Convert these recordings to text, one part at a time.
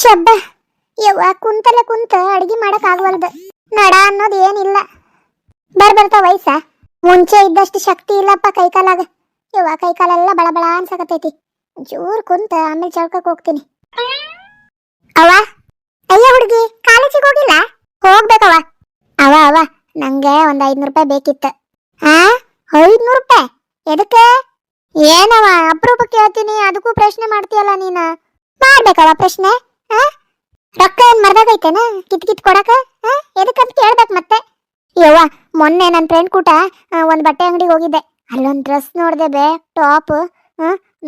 ಶಬ್ಬ. ಯವ್ವ ಕುಂತಲೆ ಕುಂತ ಅಡಿಗೆ ಮಾಡಕ್ ಆಗವಲ್ದು. ನಡ ಅನ್ನೋದು ಏನಿಲ್ಲ. ಬರ್ ಬರ್ತಾವ ವಯಸ್ಸ. ಮುಂಚೆ ಇದ್ದಷ್ಟು ಶಕ್ತಿ ಇಲ್ಲಪ್ಪ ಕೈಕಾಲಾಗ. ಯವ್ವ, ಕೈಕಾಲೆಲ್ಲ ಬಳಬಳ ಬಳ ಅನ್ಸಕತೈತಿ ಜೋರ್ ಕುಂತ ಆಮೇಲೆ ಚಳ್ಕಕ್ ಹೋಗ್ತೀನಿ. ಅವ ಅಯ್ಯ ಹುಡುಗಿ, ಕಾಲೇಜಿಗೆ ಹೋಗಿಲ್ಲ? ಹೋಗ್ಬೇಕವ ಅವ ಅವ ನಂಗೆ ಒಂದ್ ಐದ್ನೂರು ರೂಪಾಯಿ ಬೇಕಿತ್ತು. ಆ, ಐದ್ನೂರು ರೂಪಾಯಿ? ಎದಕ್ಕೆ? ಏನವ ಅಪರೂಪಕ್ಕೆ ಕೇಳ್ತೀನಿ ಅದಕ್ಕೂ ಪ್ರಶ್ನೆ ಮಾಡ್ತೀಯಲ್ಲ ನೀನ. ಮಾಡ್ಬೇಕವ ಪ್ರಶ್ನೆ. ರೊಕ್ಕ ಏನ್ ಮರ್ದಾಗೈತೇನ ಕಿತ್ ಕಿತ್ ಕೊಡಕ? ಎದಕ್ಕಂತ ಕೇಳ್ಬೇಕು ಮತ್ತೆ. ಯವ್ವ, ಮೊನ್ನೆ ನನ್ನ ಫ್ರೆಂಡ್ ಕೂಟ ಒಂದು ಬಟ್ಟೆ ಅಂಗಡಿಗೆ ಹೋಗಿದ್ದೆ. ಅಲ್ಲೊಂದ್ ಡ್ರೆಸ್ ನೋಡಿದೆ ಬೇ, ಟಾಪ್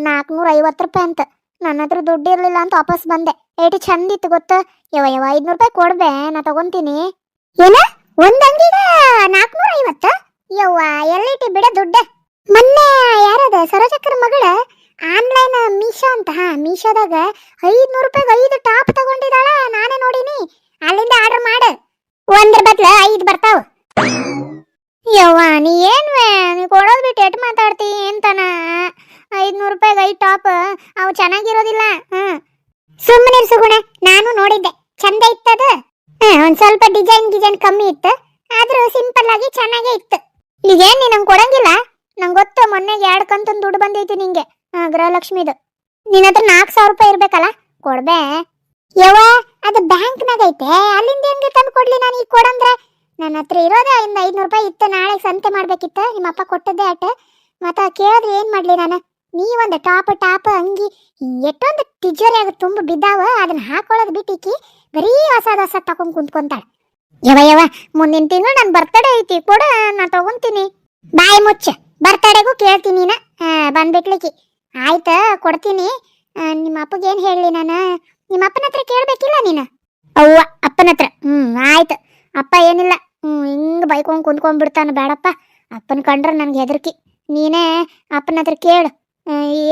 ನಾಲ್ಕುನೂರ ಐವತ್ತು ರೂಪಾಯಿ ಅಂತ. ನನ್ನ ಹತ್ರ ದುಡ್ಡು ಇರ್ಲಿಲ್ಲ ಅಂತ ವಾಪಸ್ ಬಂದೆ. ಏಟು ಚಂದ ಇತ್ತು ಗೊತ್ತ? ಯವ್ವ ಯವ್ವ, ಐದ್ನೂರು ರೂಪಾಯಿ ಕೊಡ್ಬೆ ನಾ ತಗೊಂತೀನಿ. ಏನ? ಒಂದ್ ಅಂಗಿಗೆ ನಾಲ್ಕುನೂರ ಐವತ್ತ ಯವ್ವ ಎಲ್ಲಿಟಿ ಬಿಡ ದುಡ್ಡ? ಮೊನ್ನೆ ಯಾರದ, ಸರೋಜಕ್ಕರ ಮಗಳ? ಆನ್ಲೈನ್ ಮೀಶೋ ಅಂತ, ಹಾ, ಮೀಶೋದಾಗ ಐದ್ನೂರು ರೂಪಾಯಿಗೆ ಐದು ಟಾಪ್ ತಗೊಂಡಿದ್ದಾಳ, ನಾನೇ ನೋಡಿನಿ. ಅಲ್ಲಿಂದ ಆರ್ಡರ್ ಮಾಡು. ಒಂದ್ರ ಬದ್ಲ ಐದು ಬರ್ತಾವ. ಯವ್ವ, ನೀ ಏನ್ವೆ, ನೀ ಕೊಡೋದು ಬಿಟ್ಟು ಎಟ್ ಮಾತಾಡ್ತಿ ಏನ್ತನ ಐದ್ನೂರು ರೂಪಾಯಿಗೆ ಐದು ಟಾಪ್, ಅವು ಚೆನ್ನಾಗಿರೋದಿಲ್ಲ, ಹ್ಮ್. ಸುಮ್ಮನೆ ಸುಗುಣ ನಾನು ನೋಡಿದ್ದೆ. ಚಂದ ಇತ್ತದ. ಒಂದ್ ಸ್ವಲ್ಪ ಡಿಸೈನ್ ಡಿಸೈನ್ ಕಮ್ಮಿ ಇತ್ತು. ಆದರೂ ಸಿಂಪಲ್ ಆಗಿ ಚೆನ್ನಾಗೇ ಇತ್ತು. ಈಗೇನ್ ನೀ ನಂಗೆ ಕೊಡಂಗಿಲ್ಲ? ನಂಗೆ ಗೊತ್ತು ಮೊನ್ನೆಗೆ ಎರಡು ಕಂತಂದು ದುಡ್ಡು ಬಂದೈತಿ ನಿಂಗೆ. ಗೃಹಲಕ್ಷ್ಮಿದು ನಿನ್ನ ಹತ್ರ ನಾಲ್ಕು ಸಾವಿರ ರೂಪಾಯಿ ಇರ್ಬೇಕಲ್ಲ? ಕೊಡ್ಬೇ. ಯವ್ವ, ಅದು ಬ್ಯಾಂಕ್ನಾಗ ಐತೆ. ಅಲ್ಲಿಂದ ಹೆಂಗೆ ತಂದು ಕೊಡ್ಲಿ ನಾನು? ಈಗ ಕೊಡಂದ್ರೆ ನನ್ನ ಹತ್ರ ಇರೋದೇ ಒಂದು ಐದುನೂರು ರೂಪಾಯಿ ಇತ್ತು. ನಾಳೆ ಸಂತೆ ಮಾಡ್ಬೇಕಿತ್ತು. ನಿಮ್ಮ ಅಪ್ಪ ಕೊಟ್ಟದ್ದೇ ಆಟ ಮತ್ತೆ ಕೇಳಿದ್ರೆ ಏನು ಮಾಡಲಿ ನಾನು? ನೀವೊಂದು ಟಾಪ್ ಟಾಪ್ ಅಂಗಿ ಎಷ್ಟೊಂದು ತಿಜೋರಿಯಾಗಿ ತುಂಬ ಬಿದ್ದಾವ, ಅದನ್ನ ಹಾಕೊಳ್ಳೋದು ಬಿಟ್ಟಿಕ್ಕಿ ಬರೀ ಹೊಸದ ಹೊಸ ತಗೊಂಡ್ ಕುಂತ್ಕೊಂತಾಳೆ. ಯವ ಯವ ಮುಂದಿನ ತಿಂಗಳು ನನ್ನ ಬರ್ತಡೇ ಐತಿ. ಕೊಡು ನಾನು ತಗೊಂತೀನಿ. ಬಾಯಿ ಮುಚ್ಚ. ಬರ್ತಡೇಗೂ ಕೇಳ್ತೀನಿ ನೀನು. ಬಂದ್ಬಿಟ್ಲಿಕ್ಕಿ ಆಯ್ತಾ, ಕೊಡ್ತೀನಿ. ನಿಮ್ಮ ಅಪ್ಪಗೆ ಏನು ಹೇಳಲಿ ನಾನು? ನಿಮ್ಮ ಅಪ್ಪನ ಹತ್ರ ಕೇಳ್ಬೇಕಿಲ್ಲ ನೀನು? ಅವ್ವ, ಅಪ್ಪನ ಹತ್ರ. ಹ್ಞೂ ಆಯ್ತು. ಅಪ್ಪ ಏನಿಲ್ಲ. ಹ್ಞೂ ಹಿಂಗೆ ಬೈಕೊಂಡು ಕುಂದ್ಕೊಂಡ್ಬಿಡ್ತಾನೆ ಬೇಡಪ್ಪ ಅಪ್ಪನ ಕಂಡ್ರೆ ನನ್ಗೆ ಹೆದರ್ಕಿ. ನೀನೇ ಅಪ್ಪನ ಹತ್ರ ಕೇಳು.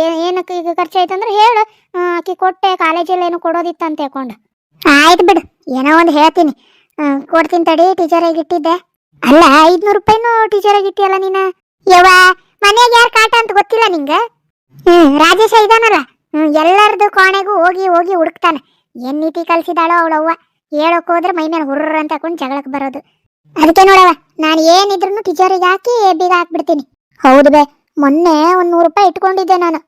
ಏನು ಏನಕ್ಕೆ ಈಗ ಖರ್ಚಾಯ್ತಂದ್ರೆ ಹೇಳು. ಆಕೆ ಆಕಿ ಕೊಟ್ಟೆ ಕಾಲೇಜಲ್ಲಿ ಏನು ಕೊಡೋದಿತ್ತು ಅಂತ ಹೇಳ್ಕೊಂಡು. ಆಯ್ತು ಬಿಡು. ಏನೋ ಒಂದು ಹೇಳ್ತೀನಿ. ಕೊಡ್ತೀನಿ ತಡಿ ಟೀಚರಾಗಿ ಇಟ್ಟಿದ್ದೆ. ಅಲ್ಲ, ಐದ್ನೂರು ರೂಪಾಯಿನೂ ಟೀಚರಾಗಿ ಇಟ್ಟಿಯಲ್ಲ ನೀನು? ಯವ್ವ, ಮನೆಯಾಗ ಯಾರು ಕಾಟ ಅಂತ ಗೊತ್ತಿಲ್ಲ ನಿಂಗೆ? ಹ್ಮ್, ರಾಜೇಶ ಇದಾನಲ್ಲ. ಹ್ಮ್, ಎಲ್ಲರದು ಕೋಣೆಗೂ ಹೋಗಿ ಹೋಗಿ ಹುಡುಕ್ತಾನೆ. ಏನ್ ನೀತಿ ಕಲ್ಸಿದಾಳೋ ಅವಳವ್ವ ಹೇಳಕ್ ಹೋದ್ರೆ ಮೈ ಮೇಲೆ ಹುರ್ರ ಅಂತ ಹಾಕೊಂಡು ಜಗಳಕ್ಕೆ ಬರೋದು. ಅದಕ್ಕೆ ನೋಡವ ನಾನು ಏನಿದ್ರು ಟೀಚರಿಗೆ ಹಾಕಿ ಬೀಗ ಹಾಕ್ಬಿಡ್ತೀನಿ. ಹೌದು ಬೇ, ಮೊನ್ನೆ ಒಂದ್ ನೂರು ರೂಪಾಯಿ ಇಟ್ಕೊಂಡಿದ್ದೆ ನಾನು.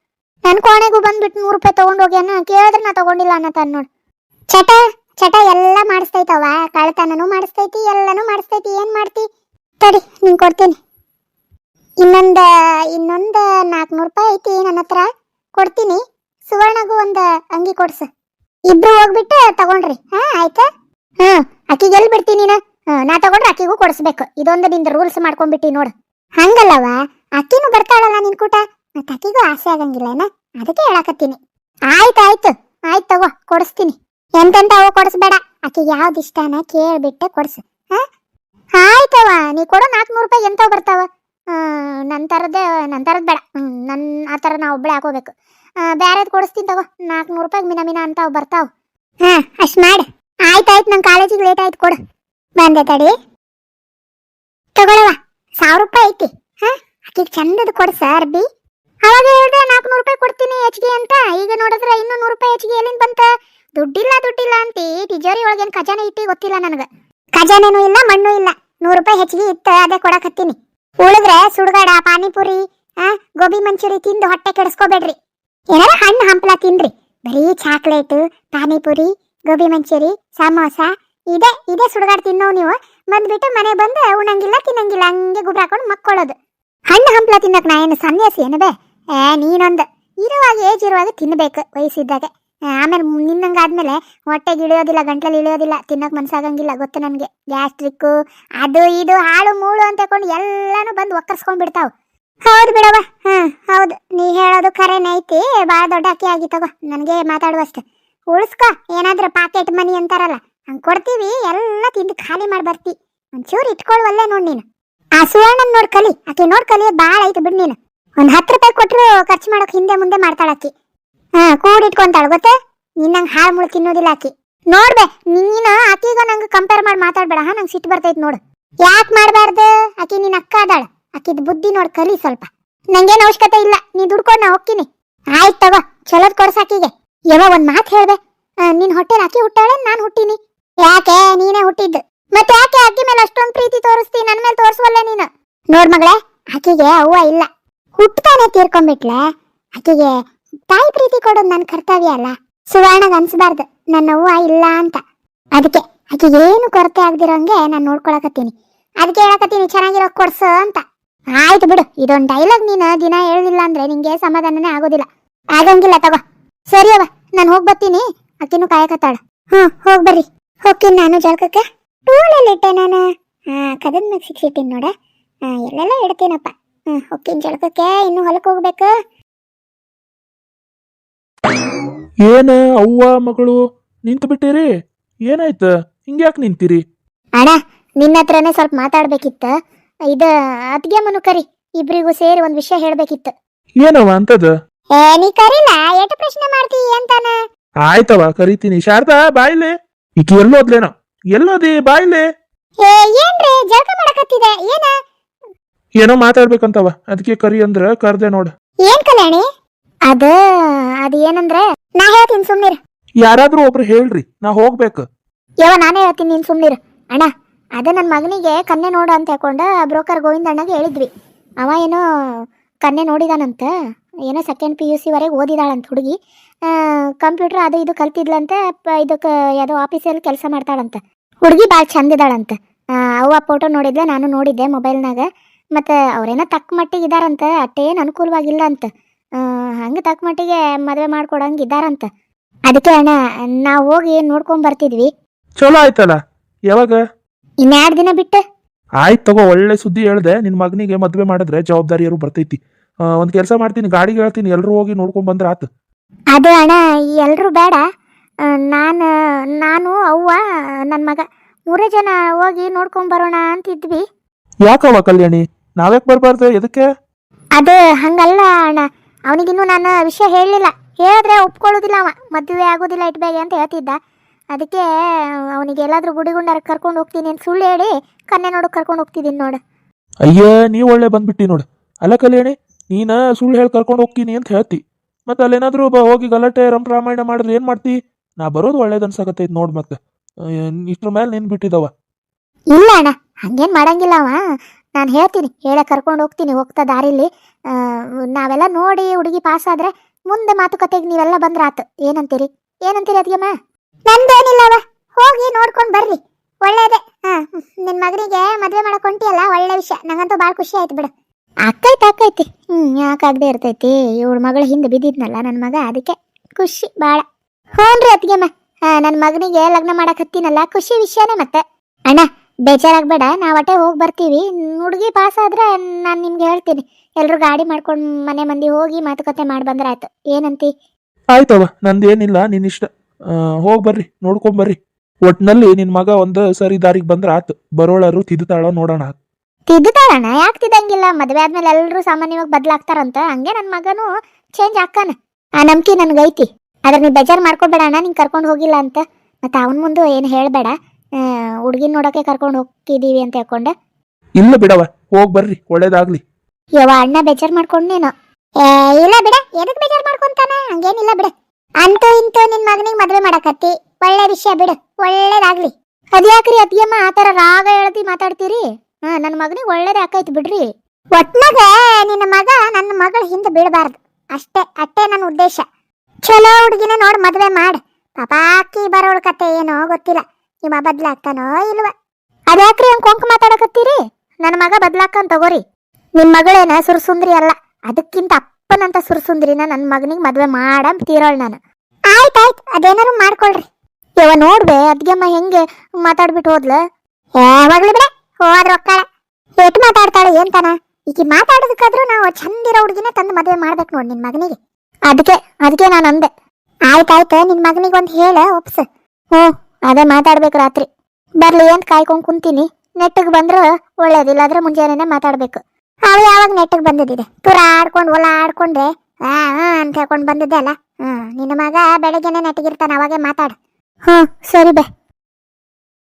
ನನ್ ಕೋಣೆಗೂ ಬಂದ್ಬಿಟ್ಟು ನೂರು ರೂಪಾಯಿ ತಗೊಂಡು ಹೋಗ್ಯಾನ? ಕೇಳಿದ್ರೆ ನಾ ತಗೊಂಡಿಲ್ಲ ಅನ್ನತಾನ ನೋಡು. ಚಟ ಚಟ ಎಲ್ಲ ಮಾಡಿಸ್ತೈತವ ಕಳ್ತನನು ಮಾಡಿಸ್ತೈತಿ, ಎಲ್ಲನೂ ಮಾಡಿಸ್ತೈತಿ. ಏನ್ ಮಾಡ್ತಿ? ತಡಿ, ನಿಂಗೆ ಕೊಡ್ತೀನಿ. ಇನ್ನೊಂದು, ಇನ್ನೊಂದ ನಾಲ್ಕುನೂರು ರೂಪಾಯಿ ಐತಿ ನನ್ನ ಹತ್ರ. ಕೊಡ್ತೀನಿ. ಸುವರ್ಣಗೂ ಒಂದು ಅಂಗಿ ಕೊಡ್ಸು. ಇಬ್ರು ಹೋಗ್ಬಿಟ್ಟು ತಗೊಂಡ್ರಿ. ಹಾ, ಆಯ್ತಾ? ಹಾ, ಅಕ್ಕಿಗೆ ಎಲ್ಲಿ ಬಿಡ್ತೀನಿ ನಾ ನಾ ತಗೊಂಡ್ರೆ ಅಕ್ಕಿಗೂ ಕೊಡಿಸ್ಬೇಕು. ಇದೊಂದು ನಿಂದ ರೂಲ್ಸ್ ಮಾಡ್ಕೊಂಡ್ಬಿಟ್ಟಿ ನೋಡು. ಹಂಗಲ್ಲವ ಅಕ್ಕಿನೂ ಬರ್ತಾಳಲ್ಲ ನಿನ್ ಕೂಟ? ಮತ್ತೆ ಅಕ್ಕಿಗೂ ಆಸೆ ಆಗಂಗಿಲ್ಲ ಏನ? ಅದಕ್ಕೆ ಹೇಳಕತ್ತೀನಿ. ಆಯ್ತು ಆಯ್ತು. ಆಯ್ತು ತಗೋ, ಕೊಡಿಸ್ತೀನಿ. ಎಂತೆಂತ ಅವು ಕೊಡಿಸ್ಬೇಡ. ಅಕ್ಕಿಗೆ ಯಾವ್ದು ಇಷ್ಟನ ಕೇಳ್ಬಿಟ್ಟೆ ಕೊಡ್ಸು. ಹಾ? ಆಯ್ತವ ನೀ ಕೊಡೋ ನಾಲ್ಕುನೂರು ರೂಪಾಯಿ ಎಂತವ್ ಬರ್ತಾವ? ನನ್ನ ಥರದ್ದೇ ನನ್ನ ಥರದ್ದು ಬೇಡ. ನನ್ನ ಆ ಥರ ನಾವು ಒಬ್ಬಳೆ ಹಾಕೋಬೇಕು. ಬೇರೆದು ಕೊಡಿಸ್ತೀನಿ ತಗೋ. ನಾಲ್ಕುನೂರು ರೂಪಾಯಿಗೆ ಮಿನ ಮಿನ ಅಂತಾವ್ ಬರ್ತಾವ. ಹಾಂ ಅಷ್ಟು ಮಾಡಿ. ಆಯ್ತು ಆಯ್ತು ನಂಗೆ ಕಾಲೇಜಿಗೆ ಲೇಟ್ ಆಯ್ತು ಕೊಡು. ಬಂದೆ ತಡಿ. ತಗೊಳವ ಸಾವಿರ ರೂಪಾಯಿ ಐತಿ. ಹಾಂ? ಆಕಿಗೆ ಚಂದದ ಕೊಡು ಸರ್ ಬಿ. ಅವಾಗ ಹೇಳ್ದೆ ನಾಲ್ಕುನೂರು ರೂಪಾಯಿ ಕೊಡ್ತೀನಿ ಹೆಚ್ಚಿಗೆ ಅಂತ. ಈಗ ನೋಡಿದ್ರೆ ಇನ್ನೂ ನೂರು ರೂಪಾಯಿ ಹೆಚ್ಚಿಗೆ ಎಲ್ಲಿಂದ ಬಂತ? ದುಡ್ಡಿಲ್ಲ ದುಡ್ಡಿಲ್ಲ ಅಂತಿ. ತಿಜೋರಿ ಒಳಗೇನು ಖಜಾನೆ ಇಟ್ಟಿ ಗೊತ್ತಿಲ್ಲ ನನಗೆ. ಖಜಾನೆನೂ ಇಲ್ಲ ಮಣ್ಣು ಇಲ್ಲ. ನೂರು ರೂಪಾಯಿ ಹೆಚ್ಚಿಗೆ ಇತ್ತು ಅದೇ ಕೊಡಕತ್ತೀನಿ ಉಳಿದ್ರೆ ಸುಡುಗಾಡ, ಪಾನಿಪುರಿ, ಆ, ಗೋಬಿ ಮಂಚೂರಿ ತಿಂದು ಹೊಟ್ಟೆ ಕೆಡಿಸ್ಕೋಬೇಡ್ರಿ. ಏನಾರ ಹಣ್ಣು ಹಂಪ್ಲ ತಿನ್ರಿ. ಬರೀ ಚಾಕ್ಲೇಟ್, ಪಾನಿಪುರಿ, ಗೋಬಿ ಮಂಚೂರಿ, ಸಮೋಸ, ಇದೆ ಇದೆ ಸುಡಗಡ ತಿನ್ನೋ ನೀವು. ಬಂದ್ಬಿಟ್ಟು ಮನೆ ಬಂದು ಉಣಂಗಿಲ್ಲ ತಿನ್ನಂಗಿಲ್ಲ, ಹಂಗೆ ಗುಬ್ರ ಹಾಕೊಂಡು ಮಕ್ಕೊಳ್ಳೋದು. ಹಣ್ಣು ಹಂಪ್ಲ ತಿನ್ನಕ್ ನಾ ಏನು ಸನ್ಯಾಸಿ ಏನು ಬೇ? ಏ, ನೀನೊಂದು. ಇರುವಾಗ ಏಜ್ ಇರುವಾಗ ತಿನ್ನಬೇಕು ವಯಸ್ಸಿದ್ದಾಗ. ಆಮೇಲೆ ನಿನ್ನಂಗಾದ್ಮೇಲೆ ಹೊಟ್ಟೆಗೆ ಇಳಿಯೋದಿಲ್ಲ ಗಂಟ್ಲಲ್ಲಿ ಇಳಿಯೋದಿಲ್ಲ, ತಿನ್ನೋಕೆ ಮನಸ್ಸಾಗಂಗಿಲ್ಲ ಗೊತ್ತು ನನಗೆ. ಗ್ಯಾಸ್ಟ್ರಿಕ್ಕು, ಅದು ಇದು, ಹಾಳು ಮೂಳು ಅಂತ ಕೊಂಡು ಎಲ್ಲಾನು ಬಂದು ಒಕ್ಕರ್ಸ್ಕೊಂಡ್ಬಿಡ್ತಾವ ಹೌದು ಬಿಡವ ಹಾಂ, ಹೌದು. ನೀ ಹೇಳೋದು ಐತಿ. ಭಾಳ ದೊಡ್ಡ ಅಕ್ಕಿ ಆಗಿ ತಗೋ. ನನಗೆ ಮಾತಾಡುವಷ್ಟು. ಉಳಿಸ್ಕೊ. ಏನಾದ್ರೂ ಪಾಕೆಟ್ ಮನಿ ಅಂತಾರಲ್ಲ, ಹಂಗೆ ಕೊಡ್ತೀವಿ. ಎಲ್ಲ ತಿಂದು ಖಾಲಿ ಮಾಡಿ ಬರ್ತಿ. ಒಂಚೂರು ಇಟ್ಕೊಳ್ವಲ್ಲೇ ನೋಡಿ ನೀನು. ಆ ಸುವರ್ಣನ್ ನೋಡ್ ಕಲಿ. ಆಕೆ ನೋಡ್ ಭಾಳ ಐತೆ ಬಿಡು ನೀನು. ಒಂದ್ ಹತ್ತು ರೂಪಾಯಿ ಕೊಟ್ರು ಖರ್ಚು ಮಾಡೋಕೆ ಹಿಂದೆ ಮುಂದೆ ಮಾಡ್ತಾಳ ಆಕಿ. ಹಾ, ಕೂಡಿಟ್ಕೊಂತಾಳ, ಗೊತ್ತೇ? ನಿನ್ನಂಗೆ ಹಾಳು ಮುಳು ತಿನ್ನೋದಿಲ್ಲ ಆಕಿ. ನೋಡ್ಬೆ ನಿನ್ನ ಆಕಿಗ ನಂಗೆ ಕಂಪೇರ್ ಮಾಡಿ ಮಾತಾಡ್ಬೇಡ, ಹಾ? ನಂಗೆ ಸಿಟ್ಟು ಬರ್ತೈತೆ ನೋಡು. ಯಾಕೆ ಮಾಡಬಾರ್ದು? ಆಕಿ ನಿನ್ನ ಅಕ್ಕ ಅದಾಳ. ಆಕಿದ್ ಬುದ್ಧಿ ನೋಡ್ ಕಲಿ ಸ್ವಲ್ಪ. ನಂಗೇನು ಅವಶ್ಯಕತೆ ಇಲ್ಲ, ನೀ ದುಡ್ಕೊಂಡು ನಾ ಹೋಗ್ತೀನಿ. ಆಯ್ತ್ ತಗೋ, ಚಲೋದ್ ಕೊಡ್ಸಾಕಿಗೆ ಯಾವ ಒಂದ್ ಮಾತು ಹೇಳ್ದೆ ನಿನ್ ಹೊಟ್ಟೆ ಆಕಿ ಹುಟ್ಟಾಳೆ, ನಾನ್ ಹುಟ್ಟಿನಿ. ಯಾಕೆ? ನೀನೇ ಹುಟ್ಟಿದ್ದು. ಮತ್ತೆ ಯಾಕೆ ಆಕಿ ಮೇಲೆ ಅಷ್ಟೊಂದ್ ಪ್ರೀತಿ ತೋರಿಸ್ತಿ? ನನ್ ಮೇಲೆ ತೋರಿಸುವಲ್ಲ ನೀನು? ನೋಡ್ ಮಗಳೇ, ಆಕಿಗೆ ಅವ್ವ ಇಲ್ಲ. ಹುಟ್ಟತಾನೆ ತೀರ್ಕೊಂಡ್ಬಿಟ್ಲೆ, ಆಕಿಗೆ ತಾಯಿ ಪ್ರೀತಿ ಕೊಡೋದು ನನ್ನ ಕರ್ತವ್ಯ ಅಲ್ಲ. ಸುವರ್ಣಗ್ ಅನ್ಸಬಾರ್ದು. ನನ್ನ ಹೂವ ಇಲ್ಲ ಅಂತ. ಅದಕ್ಕೆ ಆಕೆ ಏನು ಕೊರತೆ ಆಗ್ದಿರೋಂಗೆ ನಾನು ನೋಡ್ಕೊಳಕತ್ತೀನಿ. ಅದಕ್ಕೆ ಹೇಳಕತ್ತೀನಿ ಚೆನ್ನಾಗಿರೋ ಕೊಡ್ಸು ಅಂತ. ಆಯ್ತು ಬಿಡು, ಇದೊಂದು ಡೈಲಾಗ್ ನೀನು ದಿನ ಹೇಳಲಿಲ್ಲ ಅಂದ್ರೆ ನಿಂಗೆ ಸಮಾಧಾನನೇ ಆಗೋದಿಲ್ಲ. ಆಗಂಗಿಲ್ಲ ತಗೋ. ಸರಿ ಅವ ನಾನು ಹೋಗಿ ಬರ್ತೀನಿ. ಅಕ್ಕಿನೂ ಕಾಯಕತ್ತಾಳ. ಹ್ಞೂ ಹೋಗಿ ಬರ್ರಿ. ಹೋಗ್ತೀನಿ ನಾನು ಜಳಕಕ್ಕೆ. ಟೂಲಲ್ಲಿ ಇಟ್ಟೆ ನಾನು. ಹಾ ಕದದ ಮ್ಯಾಗ ಸಿಕ್ಸಿಟ್ಟಿನಿ ನೋಡ. ಹಾಂ ಎಲ್ಲೆಲ್ಲ ಇಡ್ತೀನಪ್ಪ. ಹ್ಮ್, ಹೋಗ್ತೀನಿ ಜಳಕಕ್ಕೆ. ಇನ್ನು ಹೊಲಕ್ಕೆ ಹೋಗ್ಬೇಕು. ಏನ ಅವ್ವ ಮಗಳು? ನಿಂತು ಬಿಟ್ಟಿರಿ? ಏನಾಯ್ತ? ಹಿಂಗ್ಯಾಕ್ ನಿಂತಿರಿ? ಅಣ್ಣ ನಿನ್ನ ಹತ್ರನೇ ಸ್ವಲ್ಪ ಮಾತಾಡ್ಬೇಕಿತ್ತ. ಇದ ಅದ್ಗೆ ಮನು ಕರಿ. ಇಬ್ರಿಗೂ ಸೇರಿ ಒಂದ್ ವಿಷಯ ಹೇಳ್ಬೇಕಿತ್ತು. ಏನವ ಅಂತದ? ಏ ನೀ ಕರಿಲ್ಲ. ಎಷ್ಟು ಪ್ರಶ್ನೆ ಮಾಡ್ತೀ ಅಂತಾನ? ಆಯ್ತವ ಕರಿತೀನಿ. ಶಾರದಾ ಬಾಯ್ಲೆ ಈಕಿ ಎಲ್ಲೋದ್ಲೇನೋ? ಎಲ್ಲೋದಿ ಬಾಯ್ಲೆ ಏ ಏನ್ರಿ ಜಳಕ ಮಾಡಕತ್ತಿದೆ ಏನ? ಏನೋ ಮಾತಾಡ್ಬೇಕಂತವ ಅದಕ್ಕೆ ಕರಿ ಅಂದ್ರ ಕರ್ದೆ ನೋಡ. ಏನ್ ಕಲ್ಯಾಣಿ? ಅದ ಅದ ಏನಂದ್ರೆ ನಾ ಹೇಳ್ತೀನಿ ಸುಮ್ನಿರ್. ಯಾರಾದ್ರೂ ಒಬ್ರು ಹೇಳ್ರಿ ನಾ ಹೋಗ್ಬೇಕು. ಯವ ನಾನೇ ಹೇಳ್ತೀನಿ ನೀನ್ ಸುಮ್ನಿರ್. ಅಣ್ಣ ಅದ ನನ್ನ ಮಗನಿಗೆ ಕನ್ನೆ ನೋಡು ಅಂತ ಹೇಳ್ಕೊಂಡ ಬ್ರೋಕರ್ ಗೋವಿಂದ ಅಣ್ಣಗೆ ಹೇಳಿದ್ವಿ. ಅವ ಏನೋ ಕನ್ನೆ ನೋಡಿದಾನಂತ ಏನೋ ಸೆಕೆಂಡ್ ಪಿ ಯು ಸಿ ವರೆಗೆ ಓದಿದಾಳಂತ ಹುಡುಗಿ. ಕಂಪ್ಯೂಟರ್ ಅದು ಇದು ಕಲ್ತಿದ್ಲಂತ ಇದಕ್ಕೆ ಯಾವುದೋ ಆಫೀಸಲ್ಲಿ ಕೆಲಸ ಮಾಡ್ತಾಳಂತ. ಹುಡುಗಿ ಭಾಳ ಚಂದಿದಾಳಂತ ಆ, ಅವ್ವ ಫೋಟೋ ನೋಡಿದ್ದೆ ನಾನು ನೋಡಿದ್ದೆ ಮೊಬೈಲ್ನಾಗ ಮತ್ತು ಅವ್ರೇನೋ ತಕ್ಕ ಮಟ್ಟಿಗೆ ಇದಾರಂತ ಅಟ್ಟೇನು ಅನುಕೂಲವಾಗಿಲ್ಲ ಅಂತ ಹಂಗೆ ತಕ್ಕ ಮಟ್ಟಿಗೆ ಮದುವೆ ಮಾಡ್ಕೊಡಂಗೆ ಇದ್ದಾರಂತ. ಅದಕ್ಕೆ ಅಣ್ಣ ನಾವು ಹೋಗಿ ನೋಡ್ಕೊಂಡ್ ಬರ್ತಿದ್ವಿ. ಚಲೋ ಆಯ್ತಲ್ಲ ಯಾವಾಗ? ಇನ್ಯಾರ್ಡ್ ದಿನ ಬಿಟ್ಟು? ಆಯ್ತು ತಗೋ ಒಳ್ಳೆ ಸುದ್ದಿ ಹೇಳ್ದೆ ನಿನ್ ಮಗನಿಗೆ ಮದ್ವೆ ಮಾಡಿದ್ರೆ ಜವಾಬ್ದಾರಿಯರು ಬರ್ತೈತಿ. ಆ, ಒಂದ್ ಕೆಲಸ ಮಾಡ್ತೀನಿ ಗಾಡಿಗೆ ಹೇಳ್ತೀನಿ ಎಲ್ರು ಹೋಗಿ ನೋಡ್ಕೊಂಡ್ ಬಂದ್ರ ಆತು. ಅದೇ ಅಣ್ಣ ಎಲ್ಲರೂ ಬೇಡ. ನಾನು ನಾನು ಅವ್ವ ನನ್ನ ಮಗ. ಮೂರೇ ಜನ ಹೋಗಿ ನೋಡ್ಕೊಂಡ್ ಬರೋಣ ಅಂತಿದ್ವಿ. ಯಾಕವ ಕಲ್ಯಾಣಿ? ನಾವ್ಯಾಕೆ ಬರ್ಬಾರ್ದು ಎದಕ್ಕೆ? ಅದು ಹಂಗಲ್ಲ ಅಣ್ಣ. ಅವನಿಗಿನ್ನೂ ನಾನು ವಿಷಯ ಹೇಳಲಿಲ್ಲ. ಹೇಳಿದ್ರೆ ಒಪ್ಕೊಳ್ಳೋದಿಲ್ಲ ಅವ. ಮದುವೆ ಆಗೋದಿಲ್ಲ ಇಟ್ಬೇಗೆ ಅಂತ ಹೇಳ್ತಿದ್ದ. ಅದಕ್ಕೆ ಅವನಿಗೆ ಎಲ್ಲಾದ್ರೂ ಗುಡಿಗುಂಡಾರ ಕರ್ಕೊಂಡು ಹೋಗ್ತೀನಿ ಅಂತ ಸುಳ್ಳು ಹೇಳಿ ಕನ್ನೆ ನೋಡಕ್ಕೆ ಕರ್ಕೊಂಡು ಹೋಗ್ತಿದ್ದೀನಿ ನೋಡು. ಅಯ್ಯೋ ನೀವು ಒಳ್ಳೆ ಬಂದ್ಬಿಟ್ಟಿ ನೋಡು. ಅಲ್ಲ ಕಲ್ಯಾಣಿ ನೀನು ಸುಳ್ಳು ಹೇಳಿ ಕರ್ಕೊಂಡು ಹೋಗ್ತೀನಿ ಅಂತ ಹೇಳ್ತಿ. ಮತ್ತೆ ಅಲ್ಲೇನಾದರೂ ಬ ಹೋಗಿ ಗಲಾಟೆ ರಂಪ ರಾಮಾಯಣ ಮಾಡಿದ್ರೆ ಏನು ಮಾಡ್ತಿ? ನಾ ಬರೋದು ಒಳ್ಳೇದು ಅನ್ಸಕತ್ತೈತಿ ನೋಡು ಮತ್ತೆ. ಇಷ್ಟ್ರ ಮೇಲೆ ನಿನ್ ಬಿಟ್ಟಿದವ ಇಲ್ಲ ಅಣ್ಣ ಹಂಗೇನು ಮಾಡಂಗಿಲ್ಲ ಅವ. ನಾನು ಹೇಳ್ತೀನಿ, ಹೇಳ ಕರ್ಕೊಂಡು ಹೋಗ್ತೀನಿ, ಹೋಗ್ತಾ ದಾರಿಲಿ. ನಾವೆಲ್ಲ ನೋಡಿ ಹುಡುಗಿ ಪಾಸ್ ಆದ್ರೆ ಮುಂದೆ ಮಾತುಕತೆಗೆ ನೀವೆಲ್ಲ ಬಂದ್ರ ಆತು. ಏನಂತೀರಿ? ಏನಂತೀರಿ ಅದಕ್ಕೆಮ್ಮ ನಂದೇನಿಲ್ಲವ ಹೋಗಿ ನೋಡ್ಕೊಂಡು ಬರ್ರಿ. ಒಳ್ಳೇದೆ. ಹಾ ನಿನ್ ಮಗನಿಗೆ ಮದುವೆ ಮಾಡಕ್ ಹೊಂಟಿಯಲ್ಲ, ಒಳ್ಳೆ ವಿಷಯ. ನಂಗಂತೂ ಭಾಳ ಖುಷಿ ಆಯ್ತು ಬಿಡು. ಅಕ್ಕೈತಿ ಅಕ್ಕೈತಿ ಹ್ಮ್ ಯಾಕಾಗದೆ ಇರ್ತೈತಿ? ಇವಳ ಮಗಳ ಹಿಂದೆ ಬಿದ್ದಿದ್ನಲ್ಲ ನನ್ನ ಮಗ, ಅದಕ್ಕೆ ಖುಷಿ ಭಾಳ ಹ್ಞೂನ್ರಿ ಅತ್ತಿಗೆಮ್ಮ ಹಾ ನನ್ನ ಮಗನಿಗೆ ಲಗ್ನ ಮಾಡಕ್ ಹತ್ತೀನಲ್ಲ, ಖುಷಿ ವಿಷಯನೇ ಮತ್ತೆ. ಅಣ್ಣ ಬೇಜಾರಾಗ್ಬೇಡ ನಾವು ಅಟೆ ಹೋಗಿ ಬರ್ತೀವಿ. ಹುಡುಗಿ ಪಾಸ್ ಆದ್ರೆ ನಾನು ನಿಮ್ಗೆ ಹೇಳ್ತೀನಿ. ಎಲ್ಲರೂ ಗಾಡಿ ಮಾಡ್ಕೊಂಡು ಮನೆ ಮಂದಿ ಹೋಗಿ ಮಾತುಕತೆ ಮಾಡಿ ಬಂದ್ರೆ ಆಯ್ತು ಏನಂತಿ ಆಯ್ತವ ನಂದೇನಿಲ್ಲ ನಿನ್ನ ಇಷ್ಟ. ಹೋಗಿ ಹೋಗ್ ಬರ್ರಿ ನೋಡ್ಕೊಂಡ್ ಬರ್ರಿ. ಒಟ್ನಲ್ಲಿ ನಿನ್ ಮಗ ಒಂದು ಸರಿ ದಾರಿಗೆ ಬಂದ್ರ ಆತು. ಬರೋಳರು ತಿದ್ದುತ್ತಾಳೋ ನೋಡೋಣ ತಿದ್ದುತ್ತಾಳಣ್ಣ ಯಾಕೆ ತಿದ್ದಂಗಿಲ್ಲ? ಮದುವೆ ಆದ್ಮೇಲೆ ಎಲ್ಲರೂ ಸಾಮಾನ್ಯವಾಗಿ ಬದಲಾಗ್ತಾರಂತ. ಹಂಗೆ ನನ್ನ ಮಗನೂ ಚೇಂಜ್ ಆಕ್ಕಾನ ಆ ನಂಬಿಕೆ ನನ್ಗೈತಿ. ಆದ್ರೆ ನೀ ಬೇಜಾರು ಮಾಡ್ಕೊಬೇಡ ಅಣ್ಣ ನಿಂಗೆ ಕರ್ಕೊಂಡು ಹೋಗಿಲ್ಲ ಅಂತ. ಮತ್ತೆ ಅವನ ಮುಂದೆ ಏನು ಹೇಳಬೇಡ. ಹುಡುಗಿನ ನೋಡಕ್ಕೆ ಕರ್ಕೊಂಡು ಹೋಗ್ತಿದೀವಿ ಅಂತ ಹೇಳ್ಕೊಂಡೆ. ಇಲ್ಲ ಬಿಡವ ಹೋಗ್ ಬರ್ರಿ ಒಳ್ಳೇದಾಗ್ಲಿ. ಯವ್ವ ಅಣ್ಣ ಬೇಜಾರ್ ಮಾಡ್ಕೊಂಡೇನೋ. ಏ ಇಲ್ಲ ಬಿಡ ಎದಕ್ ಬೇಜಾರ್ ಮಾಡ್ಕೊಂತಾನ? ಹಂಗೇನಿಲ್ಲ ಬಿಡ. ಅಂತೂ ಇಂತೂ ನಿನ್ ಮಗನಿಗೆ ಮದ್ವೆ ಮಾಡಕತ್ತಿ. ಒಳ್ಳೆ ವಿಷಯ ಬಿಡು ಒಳ್ಳೇದಾಗ್ಲಿ. ಅದ್ಯಾಕ್ರಿ ಅತ್ತಿಯಮ್ಮ ಆತರ ರಾಗ ಹೇಳ್ತಿ ಮಾತಾಡ್ತೀರಿ? ಹಾ ನನ್ನ ಮಗನಿಗೆ ಒಳ್ಳೇದೇ ಆಕೈತಿ ಬಿಡ್ರಿ. ಒಟ್ನಾಗ ನಿನ್ನ ಮಗ ನನ್ನ ಮಗಳ ಹಿಂದೆ ಬೀಳಬಾರ್ದು. ಅಷ್ಟೇ ಅಷ್ಟೇ ನನ್ನ ಉದ್ದೇಶ. ಚಲೋ ಹುಡುಗಿನ ನೋಡ್ ಮದ್ವೆ ಮಾಡ್. ಪಾಪಾಕಿ ಬರೋಳ ಕತೆ ಏನೋ ಗೊತ್ತಿಲ್ಲ. ನಿಮ್ಮ ಬದ್ಲಾಗ್ತಾನೋ ಇಲ್ವ? ಅದ್ಯಾಕ್ರಿ ಹಂಗ್ ಕೊಂಕ್ ಮಾತಾಡಕತ್ತೀರಿ? ನನ್ನ ಮಗ ಬದ್ಲಾಕ್ಕನ್ ತಗೋರಿ. ನಿಮ್ ಮಗಳೇನ ಸುರಸುಂದ್ರಿ ಅಲ್ಲ, ಅದಕ್ಕಿಂತ ಅಪ್ಪನಂತ ಸುರಸುಂದ್ರಿನ ನನ್ನ ಮಗನಿಗೆ ಮದ್ವೆ ಮಾಡ ತೀರೋಳ್ ನಾನು. ಆಯ್ತಾಯ್ತು ಅದೇನಾರು ಮಾಡ್ಕೊಳ್ರಿ. ಯವ ನೋಡ್ಬೆ, ಅದ್ಗೆಮ್ಮ ಹೆಂಗೆ ಮಾತಾಡ್ಬಿಟ್ಟು ಹೋದ್ಲ? ಯಾವಾಗ್ಲೂ ಬಿಡ ಹೋದ್ರ ಒಕ್ಕಾಳ ಎಟ್ ಮಾತಾಡ್ತಾಳೆ ಏನ್ತಾನ ಈಕಿ ಮಾತಾಡೋದಕ್ಕಾದ್ರೂ ನಾವು ಚಂದಿರೋ ಹುಡುಗಿನ ತಂದು ಮದ್ವೆ ಮಾಡ್ಬೇಕು ನೋಡಿ ನಿನ್ ಮಗನಿಗೆ. ಅದಕ್ಕೆ ಅದಕ್ಕೆ ನಾನು ಅಂದೆ. ಆಯ್ತಾಯ್ತು ನಿನ್ ಮಗನಿಗೆ ಒಂದು ಹೇಳ, ಒಪ್ಸ. ಹ್ಞೂ ಅದೇ ಮಾತಾಡ್ಬೇಕು ರಾತ್ರಿ. ಬರ್ಲಿ ಅಂತ ಕಾಯ್ಕೊಂಡ್ ಕುಂತೀನಿ. ನೆಟ್ಟಗ್ ಬಂದ್ರ ಒಳ್ಳೇದಿಲ್ಲ ಆದ್ರೆ ಮುಂಜಾನೆನೆ ಮಾತಾಡ್ಬೇಕು. ಅವಳು ಯಾವಾಗ ನೆಟ್ಟಗೆ ಬಂದಿದ್ದಿದೆ? ತುರ ಆಡ್ಕೊಂಡು ಹೊಲ ಆಡ್ಕೊಂಡೆ ಆ ಅಂತ ಹೇಳ್ಕೊಂಡು ಬಂದಿದ್ದೆ ಅಲ್ಲ. ಹ್ಮ್, ನಿನ್ನ ಮಗ ಬೆಳಗ್ಗೆನೆ ನೆಟ್ಟಗಿರ್ತಾನೆ, ಅವಾಗೆ ಮಾತಾಡು. ಹ್ಞೂ ಸರಿ ಬೇ.